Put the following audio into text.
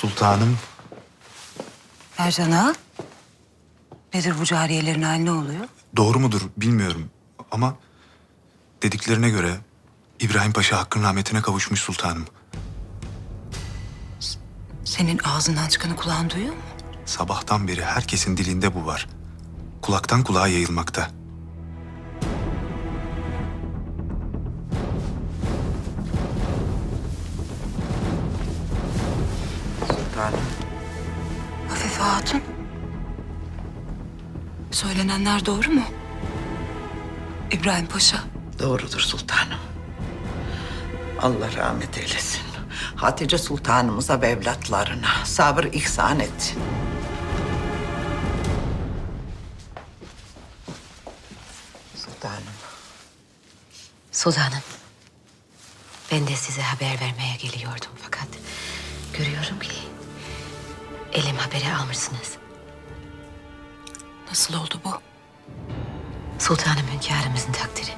Sultanım, Ercan ağa. Nedir bu cariyelerin hali ne oluyor? doğru mudur bilmiyorum ama dediklerine göre İbrahim Paşa hakkın rahmetine kavuşmuş sultanım. Senin ağzından çıkanı kulağın duyuyor mu? Sabahtan beri herkesin dilinde bu var. Kulaktan kulağa yayılmakta. Sultanım. Hafife Hatun. Söylenenler doğru mu? İbrahim Paşa. Doğrudur sultanım. Allah rahmet eylesin. Hatice sultanımıza ve evlatlarına sabır ihsan etsin. Sultanım. Sultanım. Ben de size haber vermeye geliyordum fakat görüyorum ki elim haberi almışsınız. Nasıl oldu bu? Sultanım hünkârımızın takdiri.